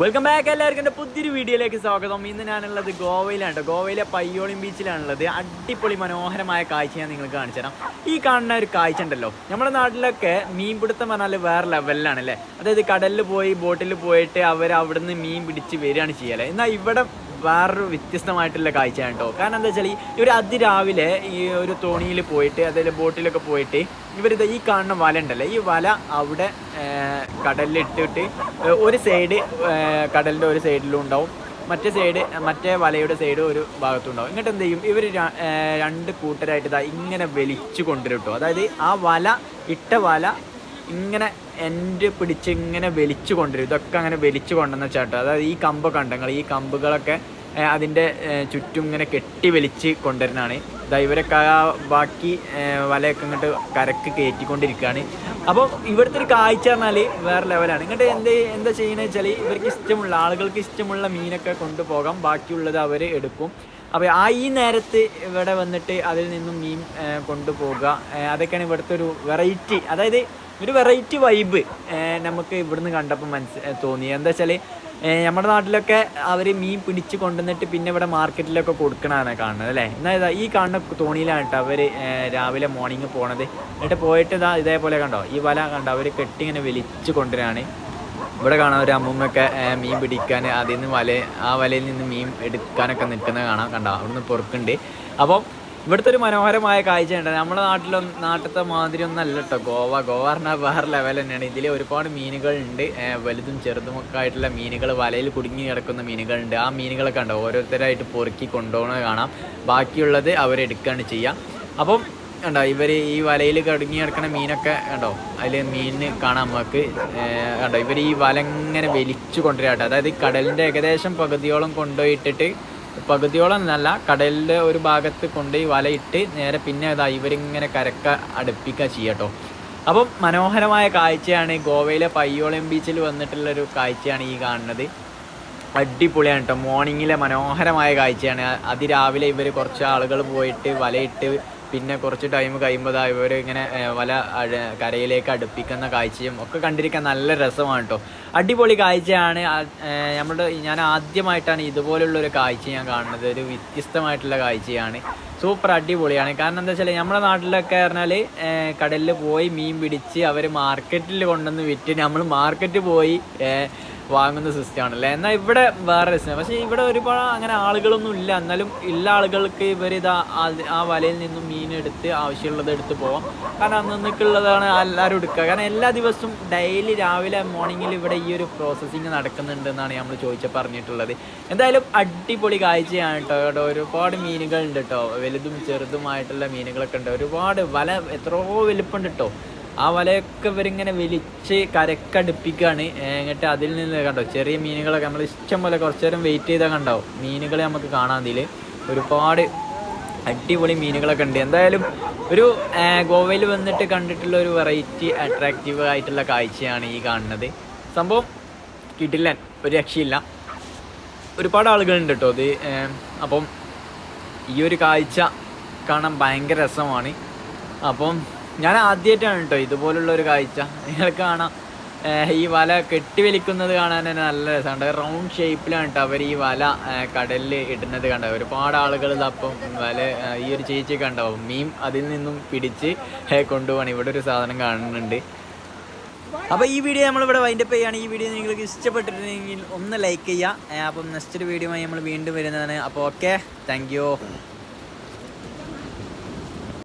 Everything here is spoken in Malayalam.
വെൽക്കം ബാക്ക് എല്ലാവർക്കും. എന്റെ പുതിയൊരു വീഡിയോയിലേക്ക് സ്വാഗതം. ഇന്ന് ഞാനുള്ളത് ഗോവയിലാണ്. കേട്ടോ ഗോവയിലെ പയ്യോളിം ബീച്ചിലാണുള്ളത്. അടിപൊളി മനോഹരമായ കാഴ്ച ഞാൻ നിങ്ങൾക്ക് കാണിച്ചു തരാം. ഈ കാണുന്ന ഒരു കാഴ്ച ഉണ്ടല്ലോ. നമ്മുടെ നാട്ടിലൊക്കെ മീൻപിടുത്തം പറഞ്ഞാൽ വേറെ ലെവലിലാണ് അല്ലേ അതായത് കടലിൽ പോയി ബോട്ടിൽ പോയിട്ട് അവർ അവിടുന്ന് മീൻ പിടിച്ച് വരികയാണ് ചെയ്യല്ലേ എന്നാൽ ഇവിടെ വേറൊരു വ്യത്യസ്തമായിട്ടുള്ള കാഴ്ചയാണ് കേട്ടോ. കാരണം എന്താ വെച്ചാൽ ഇവർ അതിരാവിലെ ഈ ഒരു തോണിയിൽ പോയിട്ട് അതായത് ബോട്ടിലൊക്കെ പോയിട്ട് ഇവരിത് ഈ കാണുന്ന വല ഉണ്ടല്ലോ. ഈ വല അവിടെ കടലിലിട്ടിട്ട് ഒരു സൈഡ് കടലിന്റെ ഒരു സൈഡിലും ഉണ്ടാവും. മറ്റേ സൈഡ് മറ്റേ വലയുടെ സൈഡ് ഒരു ഭാഗത്തും ഉണ്ടാവും. എന്നിട്ട് എന്ത് ചെയ്യും? ഇവർ രണ്ട് കൂട്ടരായിട്ട് ഇതാ ഇങ്ങനെ വലിച്ചു കൊണ്ടുവരും കേട്ടോ. അതായത് ആ വല ഇട്ട വല ഇങ്ങനെ എന്റെ പിടിച്ച് ഇങ്ങനെ വലിച്ചു കൊണ്ടുവരും. ഇതൊക്കെ അങ്ങനെ വലിച്ചു കൊണ്ടുവന്ന ചേട്ടാ. അതായത് ഈ കമ്പൊക്കെ കണ്ടങ്ങൾ ഈ കമ്പുകളൊക്കെ അതിന്റെ ചുറ്റും ഇങ്ങനെ കെട്ടി വലിച്ച് കൊണ്ടുവരുന്നതാണ്. ഇതാ ഇവരൊക്കെ ആ ബാക്കി വലയൊക്കെ ഇങ്ങോട്ട് കരക്ക് കയറ്റിക്കൊണ്ടിരിക്കുകയാണ്. അപ്പോൾ ഇവിടുത്തെ ഒരു കാഴ്ച പറഞ്ഞാൽ വേറെ ലെവലാണ്. ഇങ്ങോട്ട് എന്ത് എന്താ ചെയ്യുന്നത് വെച്ചാൽ ഇവർക്ക് ഇഷ്ടമുള്ള ആളുകൾക്ക് ഇഷ്ടമുള്ള മീനൊക്കെ കൊണ്ടുപോകാം. ബാക്കിയുള്ളത് അവർ എടുക്കും. അപ്പോൾ ആ ഈ നേരത്ത് ഇവിടെ വന്നിട്ട് അതിൽ നിന്നും മീൻ കൊണ്ടുപോകുക. അതൊക്കെയാണ് ഇവിടുത്തെ ഒരു വെറൈറ്റി. അതായത് ഒരു വെറൈറ്റി വൈബ് നമുക്ക് ഇവിടുന്ന് കണ്ടപ്പോൾ മനസ്സ് തോന്നി. എന്താ വെച്ചാൽ നമ്മുടെ നാട്ടിലൊക്കെ അവർ മീൻ പിടിച്ച് കൊണ്ടുവന്നിട്ട് പിന്നെ ഇവിടെ മാർക്കറ്റിലൊക്കെ കൊടുക്കണതാണ് കാണുന്നത് അല്ലേ? എന്നാൽ ഈ കാണുന്ന തോണിയിലാണ് കേട്ടോ അവർ രാവിലെ മോർണിംഗ് പോണത്. എന്നിട്ട് പോയിട്ട് ഇതാ ഇതേപോലെ കണ്ടോ ഈ വല കണ്ടോ അവർ കെട്ടിങ്ങനെ വലിച്ച് കൊണ്ടുവരാണ്. ഇവിടെ കാണാം ഒരു അമ്മൂമ്മയൊക്കെ മീൻ പിടിക്കാൻ അതിൽ നിന്ന് വല ആ വലയിൽ നിന്ന് മീൻ എടുക്കാനൊക്കെ നിൽക്കുന്നത് കാണാം കണ്ടോ? അവിടുന്ന് പൊറുക്കുണ്ട് അപ്പം ഇവിടുത്തെ ഒരു മനോഹരമായ കാഴ്ചയുണ്ട്. നമ്മുടെ നാട്ടിലൊന്നും നാട്ടിലത്തെ മാതിരി അല്ല കേട്ടോ ഗോവ ഗോവ പറഞ്ഞാൽ വേറെ ലെവൽ തന്നെയാണ്. ഇതിൽ ഒരുപാട് മീനുകളുണ്ട്. വലുതും ചെറുതുമൊക്കെ ആയിട്ടുള്ള മീനുകൾ വലയിൽ കുടുങ്ങി കിടക്കുന്ന മീനുകളുണ്ട്. ആ മീനുകളൊക്കെ ഉണ്ടോ ഓരോരുത്തരായിട്ട് പൊറുക്കി കൊണ്ടുപോകണ കാണാം. ബാക്കിയുള്ളത് അവരെടുക്കുകയാണ് ചെയ്യുക അപ്പം കണ്ടോ ഇവർ ഈ വലയിൽ കടുങ്ങി കിടക്കുന്ന മീനൊക്കെ കണ്ടോ? അതിൽ മീനിന് കാണാം നമുക്ക്. കണ്ടോ? ഇവർ ഈ വല ഇങ്ങനെ വലിച്ചു കൊണ്ടുവരാട്ടോ. അതായത് കടലിന്റെ ഏകദേശം പകുതിയോളം കൊണ്ടുപോയിട്ടിട്ട് പകുതിയോളം എന്നല്ല കടലിന്റെ ഒരു ഭാഗത്ത് കൊണ്ടുപോയി വലയിട്ട് നേരെ പിന്നെ അതാ ഇവരിങ്ങനെ കരക്ക അടുപ്പിക്കുക ചെയ്യട്ടോ. അപ്പം മനോഹരമായ കാഴ്ചയാണ് ഗോവയിലെ പയ്യോളം ബീച്ചിൽ വന്നിട്ടുള്ളൊരു കാഴ്ചയാണ് ഈ കാണുന്നത്. അടിപൊളിയാണ് കേട്ടോ മോർണിംഗിലെ മനോഹരമായ കാഴ്ചയാണ്. അതിരാവിലെ ഇവർ കുറച്ച് ആളുകൾ പോയിട്ട് വലയിട്ട് പിന്നെ കുറച്ച് ടൈം കഴിയുമ്പോൾ ഇവർ ഇങ്ങനെ വല കരയിലേക്ക് അടുപ്പിക്കുന്ന കാഴ്ചയും ഒക്കെ കണ്ടിരിക്കാൻ നല്ല രസമാണ് കേട്ടോ അടിപൊളി കാഴ്ചയാണ്. നമ്മുടെ ഞാൻ ആദ്യമായിട്ടാണ് ഇതുപോലുള്ള ഒരു കാഴ്ച ഞാൻ കാണുന്നത്. ഒരു വ്യത്യസ്തമായിട്ടുള്ള കാഴ്ചയാണ്. സൂപ്പർ അടിപൊളിയാണ്. കാരണം എന്താ വെച്ചാൽ നമ്മുടെ നാട്ടിലൊക്കെ പറഞ്ഞാൽ കടലിൽ പോയി മീൻ പിടിച്ച് അവർ മാർക്കറ്റിൽ കൊണ്ടുവന്ന് വിറ്റ് നമ്മൾ മാർക്കറ്റ് പോയി വാങ്ങുന്ന സിസ്റ്റം ആണല്ലേ എന്നാൽ ഇവിടെ വേറെ രസം പക്ഷേ ഇവിടെ ഒരുപാട് അങ്ങനെ ആളുകളൊന്നും ഇല്ല. എന്നാലും ഉള്ള ആളുകൾക്ക് ഇവർ ഇതാ ആ വലയിൽ നിന്നും മീൻ എടുത്ത് ആവശ്യമുള്ളത് എടുത്ത് പോവാം. കാരണം അന്നേക്കുള്ളതാണ് എല്ലാവരും എടുക്കുക. കാരണം എല്ലാ ദിവസവും ഡെയിലി രാവിലെ മോർണിംഗിൽ ഇവിടെ ഈ ഒരു പ്രോസസ്സിങ് നടക്കുന്നുണ്ട് എന്നാണ് നമ്മൾ ചോദിച്ച പറഞ്ഞിട്ടുള്ളത്. എന്തായാലും അടിപൊളി കാഴ്ചയാണ് കേട്ടോ. ഇവിടെ ഒരുപാട് മീനുകളുണ്ട് കേട്ടോ. വലുതും ചെറുതുമായിട്ടുള്ള മീനുകളൊക്കെ ഉണ്ട്. ഒരുപാട് വല എത്രയോ വലുപ്പമുണ്ട് കേട്ടോ. ആ വലയൊക്കെ ഇവരിങ്ങനെ വലിച്ച് കരക്കടുപ്പിക്കുകയാണ് എന്നിട്ട് അതിൽ നിന്ന് കണ്ടോ? ചെറിയ മീനുകളൊക്കെ നമ്മൾ ഇഷ്ടം പോലെ കുറച്ച് നേരം വെയിറ്റ് ചെയ്താൽ കണ്ടാവും. മീനുകളെ നമുക്ക് കാണാൻ ഇതിൽ ഒരുപാട് അടിപൊളി മീനുകളൊക്കെ ഉണ്ട്. എന്തായാലും ഒരു ഗോവയിൽ വന്നിട്ട് കണ്ടിട്ടുള്ള ഒരു വെറൈറ്റി അട്രാക്റ്റീവ് ആയിട്ടുള്ള കാഴ്ചയാണ് ഈ കാണുന്നത്. സംഭവം കിട്ടില്ല. ഒരു രക്ഷയില്ല. ഒരുപാട് ആളുകളുണ്ട് കേട്ടോ അത് അപ്പം ഈ ഒരു കാഴ്ച കാണാൻ ഭയങ്കര രസമാണ്. അപ്പം ഞാൻ ആദ്യമായിട്ടാണ് കേട്ടോ ഇതുപോലുള്ള ഒരു കാഴ്ച. നിങ്ങൾക്ക് കാണാം. ഈ വല കെട്ടി വലിക്കുന്നത് കാണാൻ തന്നെ നല്ല രസമുണ്ട് റൗണ്ട് ഷേപ്പിലാണ് കേട്ടോ അവർ ഈ വല കടലിൽ ഇടുന്നത് കണ്ടോ? ഒരുപാട് ആളുകൾ അപ്പം വല ഈ ഒരു ചേച്ചി കണ്ടാവും മീൻ അതിൽ നിന്നും പിടിച്ച് കൊണ്ടുപോകണം ഇവിടെ ഒരു സാധനം കാണുന്നുണ്ട്. അപ്പോൾ ഈ വീഡിയോ നമ്മളിവിടെ വൈൻഡപ്പ് ചെയ്യുകയാണ്. ഈ വീഡിയോ നിങ്ങൾക്ക് ഇഷ്ടപ്പെട്ടിട്ടുണ്ടെങ്കിൽ ഒന്ന് ലൈക്ക് ചെയ്യുക. അപ്പം നെക്സ്റ്റ് ഒരു വീഡിയോ നമ്മൾ വീണ്ടും വരുന്നതാണ്. അപ്പോൾ ഓക്കെ താങ്ക്